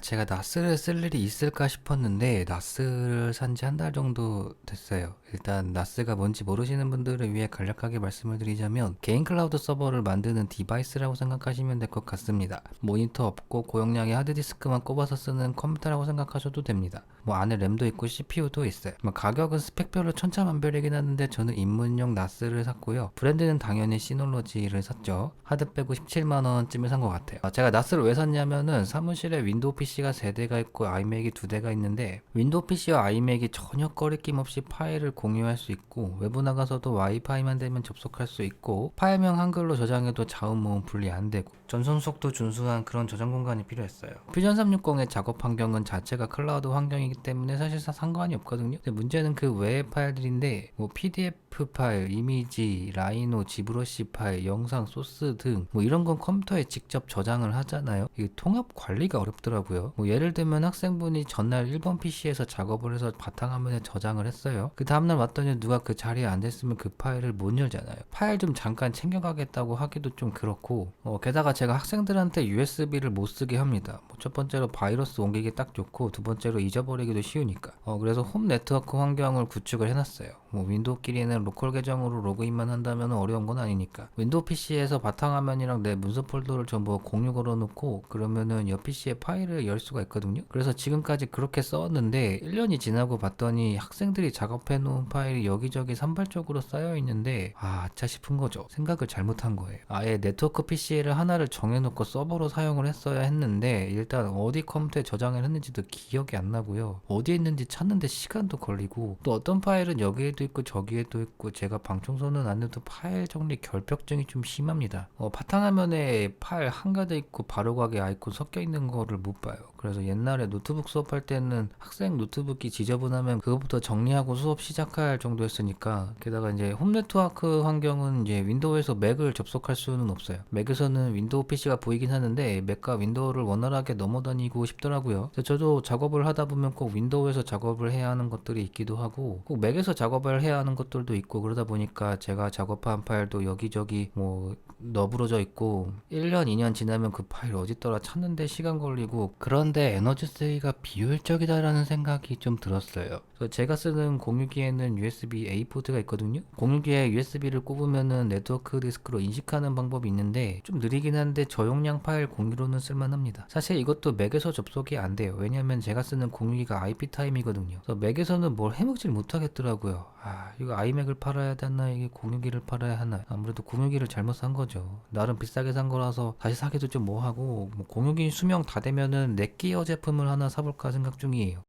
제가 나스를 쓸 일이 있을까 싶었는데 나스를 산 지 한 달 정도 됐어요. 일단 나스가 뭔지 모르시는 분들을 위해 간략하게 말씀을 드리자면 개인 클라우드 서버를 만드는 디바이스라고 생각하시면 될 것 같습니다. 모니터 없고 고용량의 하드디스크만 꼽아서 쓰는 컴퓨터라고 생각하셔도 됩니다. 뭐 안에 램도 있고 CPU도 있어요. 뭐 가격은 스펙별로 천차만별이긴 하는데 저는 입문용 나스를 샀고요. 브랜드는 당연히 시놀로지를 샀죠. 하드 빼고 17만 원쯤에 산 것 같아요. 아, 제가 나스를 왜 샀냐면은 사무실에 윈도우 PC 가 3대가 있고 아이맥이 2대가 있는데 윈도우 PC와 아이맥이 전혀 꺼리낌 없이 파일을 공유할 수 있고 외부 나가서도 와이파이만 되면 접속할 수 있고 파일명 한글로 저장해도 자음 모음 분리 안 되고 전송 속도 준수한 그런 저장 공간이 필요했어요. 퓨전 360의 작업 환경은 자체가 클라우드 환경이기 때문에 사실상 상관이 없거든요. 근데 문제는 그 외의 파일들인데 뭐 PDF 파일, 이미지, 라이노, 지브러시 파일, 영상 소스 등 뭐 이런 건 컴퓨터에 직접 저장을 하잖아요. 이게 통합 관리가 어렵더라고요. 뭐 예를 들면 학생분이 전날 1번 PC에서 작업을 해서 바탕화면에 저장을 했어요. 그 다음날 왔더니 누가 그 자리에 앉았으면 그 파일을 못 열잖아요. 파일 좀 잠깐 챙겨가겠다고 하기도 좀 그렇고 어, 게다가 제가 학생들한테 USB를 못 쓰게 합니다. 뭐 첫 번째로 바이러스 옮기기 딱 좋고 두 번째로 잊어버리기도 쉬우니까. 어, 그래서 홈 네트워크 환경을 구축을 해놨어요. 뭐 윈도우끼리는 로컬 계정으로 로그인만 한다면 어려운 건 아니니까. 윈도우 PC에서 바탕화면이랑 내 문서 폴더를 전부 공유 걸어놓고 그러면은 옆 PC에 파일을 열 수가 있거든요. 그래서 지금까지 그렇게 썼는데 1년이 지나고 봤더니 학생들이 작업해 놓은 파일이 여기저기 산발적으로 쌓여 있는데 아, 아차 싶은 거죠. 생각을 잘못한 거예요. 아예 네트워크 PC를 하나를 정해놓고 서버로 사용을 했어야 했는데 일단 어디 컴퓨터에 저장을 했는지도 기억이 안 나고요. 어디에 있는지 찾는데 시간도 걸리고 또 어떤 파일은 여기에도 있고 저기에도 있고 제가 방청소는 안 해도 파일 정리 결벽증이 좀 심합니다. 어, 바탕화면에 파일 한가득 있고 바로가게 아이콘 섞여 있는 거를 못 봐요. 그래서 옛날에 노트북 수업할 때는 학생 노트북이 지저분하면 그것부터 정리하고 수업 시작할 정도였으니까 게다가 이제 홈 네트워크 환경은 이제 윈도우에서 맥을 접속할 수는 없어요. 맥에서는 윈도우 PC가 보이긴 하는데 맥과 윈도우를 원활하게 넘어다니고 싶더라고요. 저도 작업을 하다 보면 꼭 윈도우에서 작업을 해야 하는 것들이 있기도 하고 꼭 맥에서 작업을 해야 하는 것들도 있고 그러다 보니까 제가 작업한 파일도 여기저기 뭐 너부러져 있고 1년 2년 지나면 그 파일 어딨더라 찾는데 시간 걸리고 그런데 에너지 쓰기가 비효율적이다라는 생각이 좀 들었어요. 그래서 제가 쓰는 공유기에는 USB A 포트가 있거든요. 공유기에 USB를 꼽으면은 네트워크 디스크로 인식하는 방법이 있는데 좀 느리긴 한데 저용량 파일 공유로는 쓸만합니다. 사실 이것도 맥에서 접속이 안 돼요. 왜냐면 제가 쓰는 공유기가 IP 타임이거든요. 그래서 맥에서는 뭘 해먹질 못하겠더라고요. 아 이거 아이맥을 팔아야 되나 이게 공유기를 팔아야 하나 아무래도 공유기를 잘못 산 거죠. 나름 비싸게 산 거라서 다시 사기도 좀 뭐하고 뭐 공유기 수명 다 되면은 넷기어 제품을 하나 사볼까 생각 중이에요.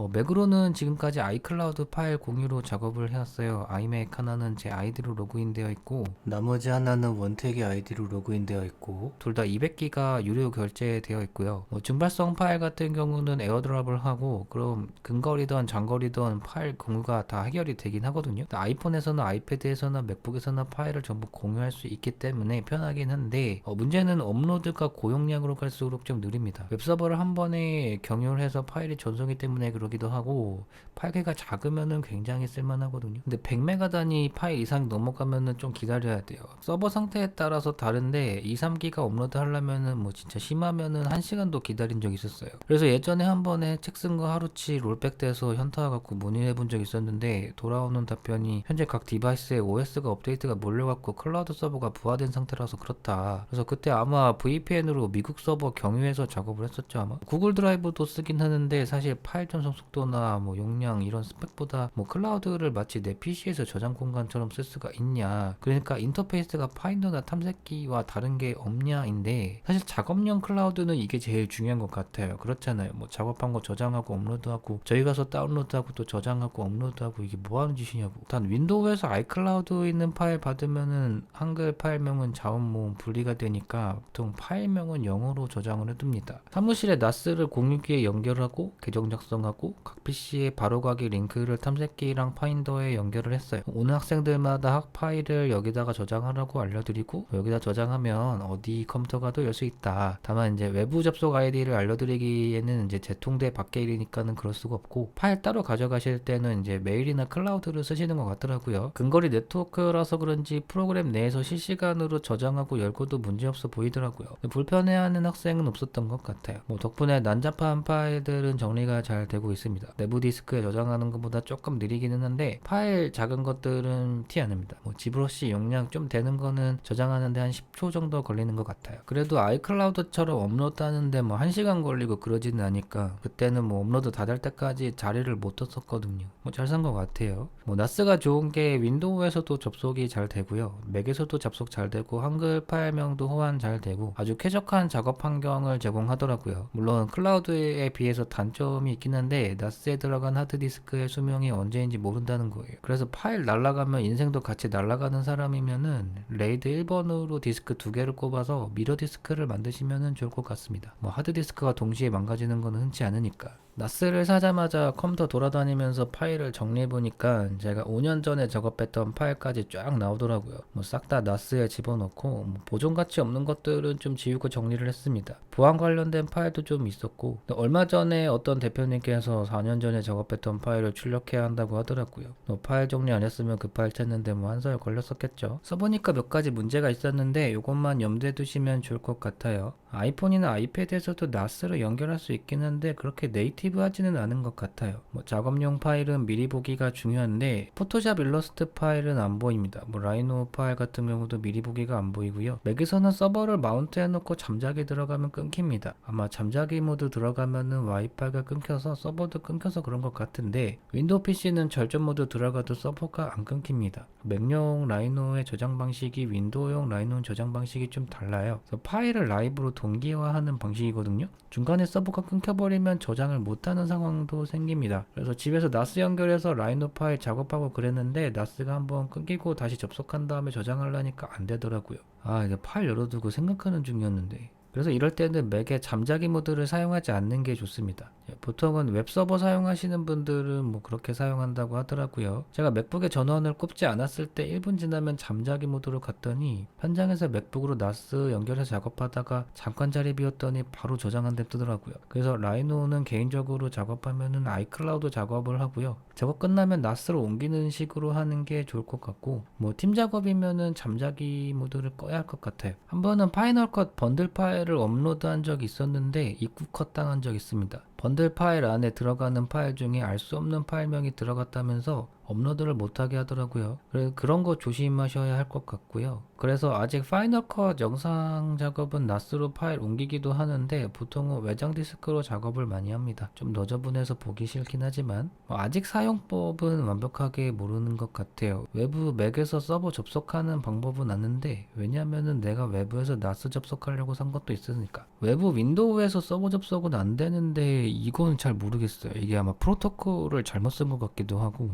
어, 맥으로는 지금까지 아이클라우드 파일 공유로 작업을 해왔어요. 아이맥 하나는 제 아이디로 로그인되어 있고, 나머지 하나는 원택의 아이디로 로그인되어 있고, 둘 다 200기가 유료 결제되어 있고요. 뭐 증발성 파일 같은 경우는 에어드랍을 하고, 그럼 근거리든 장거리든 파일 공유가 다 해결이 되긴 하거든요. 아이폰에서나 아이패드에서나 맥북에서나 파일을 전부 공유할 수 있기 때문에 편하긴 한데, 어, 문제는 업로드가 고용량으로 갈수록 좀 느립니다. 웹서버를 한 번에 경유를 해서 파일이 전송이 때문에 그 러기도 하고 8개가 작으면은 굉장히 쓸만하거든요. 근데 100메가 단위 파일 이상 넘어가면은 좀 기다려야 돼요. 서버 상태에 따라서 다른데 2, 3기가 업로드 하려면은 뭐 진짜 심하면은 1시간도 기다린 적 있었어요. 그래서 예전에 한 번에 책 쓴 거 하루치 롤백 돼서 현타 와갖고 문의해 본 적 있었는데 돌아오는 답변이 현재 각 디바이스에 OS가 업데이트가 몰려갖고 클라우드 서버가 부하된 상태라서 그렇다. 그래서 그때 아마 VPN으로 미국 서버 경유해서 작업을 했었죠 아마. 구글 드라이브도 쓰긴 하는데 사실 파일 전송 속도나 뭐 용량 이런 스펙보다 뭐 클라우드를 마치 내 PC에서 저장 공간처럼 쓸 수가 있냐. 그러니까 인터페이스가 파인더나 탐색기와 다른 게 없냐인데 사실 작업용 클라우드는 이게 제일 중요한 것 같아요. 그렇잖아요. 뭐 작업한 거 저장하고 업로드하고 저희 가서 다운로드하고 또 저장하고 업로드하고 이게 뭐 하는 짓이냐고. 단 윈도우에서 아이클라우드 있는 파일 받으면은 한글 파일명은 자원 모음 분리가 되니까 보통 파일명은 영어로 저장을 해둡니다. 사무실에 나스를 공유기에 연결하고 계정 작성하고 받고 각 PC의 바로가기 링크를 탐색기랑 파인더에 연결을 했어요. 오는 학생들마다 학 파일을 여기다가 저장하라고 알려드리고 여기다 저장하면 어디 컴퓨터 가 도 열 수 있다. 다만 이제 외부 접속 아이디를 알려드리기에는 이제 제통대 밖에 일이니까는 그럴 수가 없고 파일 따로 가져가실 때는 이제 메일이나 클라우드를 쓰시는 것 같더라고요. 근거리 네트워크라서 그런지 프로그램 내에서 실시간으로 저장하고 열고도 문제없어 보이더라고요. 불편해하는 학생은 없었던 것 같아요. 뭐 덕분에 난잡한 파일들은 정리가 잘 되고 있습니다. 내부 디스크에 저장하는 것보다 조금 느리기는 한데 파일 작은 것들은 티 안 납니다. 뭐 지브러시 용량 좀 되는 거는 저장하는데 한 10초 정도 걸리는 것 같아요. 그래도 아이클라우드처럼 업로드 하는데 뭐 1시간 걸리고 그러지는 않으니까 그때는 뭐 업로드 다 될 때까지 자리를 못 뒀었거든요. 뭐 잘 산 것 같아요. 뭐 나스가 좋은 게 윈도우에서도 접속이 잘 되고요. 맥에서도 접속 잘 되고 한글 파일명도 호환 잘 되고 아주 쾌적한 작업 환경을 제공하더라고요. 물론 클라우드에 비해서 단점이 있긴 한데 나스에 들어간 하드디스크의 수명이 언제인지 모른다는 거예요. 그래서 파일 날라가면 인생도 같이 날라가는 사람이면은 레이드 1번으로 디스크 두 개를 꼽아서 미러 디스크를 만드시면은 좋을 것 같습니다. 뭐 하드디스크가 동시에 망가지는 거는 흔치 않으니까. 나스를 사자마자 컴퓨터 돌아다니면서 파일을 정리해보니까 제가 5년 전에 작업했던 파일까지 쫙 나오더라고요. 뭐 싹 다 나스에 집어넣고 뭐 보존 가치 없는 것들은 좀 지우고 정리를 했습니다. 보안 관련된 파일도 좀 있었고 또 얼마 전에 어떤 대표님께서 4년 전에 작업했던 파일을 출력해야 한다고 하더라고요. 뭐 파일 정리 안 했으면 그 파일 찾는데 뭐 한설 걸렸었겠죠. 써보니까 몇 가지 문제가 있었는데 이것만 염두에 두시면 좋을 것 같아요. 아이폰이나 아이패드에서도 나스를 연결할 수 있긴 한데 그렇게 네이티브 하지는 않은 것 같아요. 뭐 작업용 파일은 미리 보기가 중요한데 포토샵 일러스트 파일은 안 보입니다. 뭐 라이노 파일 같은 경우도 미리 보기가 안 보이고요. 맥에서는 서버를 마운트 해놓고 잠자기 들어가면 끊깁니다. 아마 잠자기 모드 들어가면은 와이파이가 끊겨서 서버도 끊겨서 그런 것 같은데 윈도우 PC는 절전 모드 들어가도 서버가 안 끊깁니다. 맥용 라이노의 저장 방식이 윈도우용 라이노 저장 방식이 좀 달라요. 그래서 파일을 라이브로 동기화하는 방식이거든요. 중간에 서버가 끊겨버리면 저장을 못하는 상황도 생깁니다. 그래서 집에서 나스 연결해서 라이노 파일 작업하고 그랬는데 나스가 한번 끊기고 다시 접속한 다음에 저장하려니까 안 되더라고요. 아 이제 파일 열어두고 생각하는 중이었는데 그래서 이럴 때는 맥의 잠자기 모드를 사용하지 않는 게 좋습니다. 예, 보통은 웹서버 사용하시는 분들은 뭐 그렇게 사용한다고 하더라고요. 제가 맥북에 전원을 꼽지 않았을 때 1분 지나면 잠자기 모드로 갔더니 현장에서 맥북으로 나스 연결해서 작업하다가 잠깐 자리 비웠더니 바로 저장한 데 뜨더라고요. 그래서 라이노는 개인적으로 작업하면은 아이클라우드 작업을 하고요. 작업 끝나면 나스로 옮기는 식으로 하는 게 좋을 것 같고 뭐 팀 작업이면은 잠자기 모드를 꺼야 할 것 같아요. 한 번은 파이널 컷 번들 파일 을 업로드한 적이 있었는데 입구 컷 당한 적 있습니다. 번들 파일 안에 들어가는 파일 중에 알 수 없는 파일명이 들어갔다면서 업로드를 못하게 하더라고요. 그래 그런 거 조심하셔야 할 것 같고요. 그래서 아직 파이널 컷 영상 작업은 나스로 파일 옮기기도 하는데 보통은 외장 디스크로 작업을 많이 합니다. 좀 너저분해서 보기 싫긴 하지만 뭐 아직 사용법은 완벽하게 모르는 것 같아요. 외부 맥에서 서버 접속하는 방법은 아는데 왜냐면은 내가 외부에서 나스 접속하려고 산 것도 있으니까 외부 윈도우에서 서버 접속은 안 되는데 이건 잘 모르겠어요. 이게 아마 프로토콜을 잘못 쓴 것 같기도 하고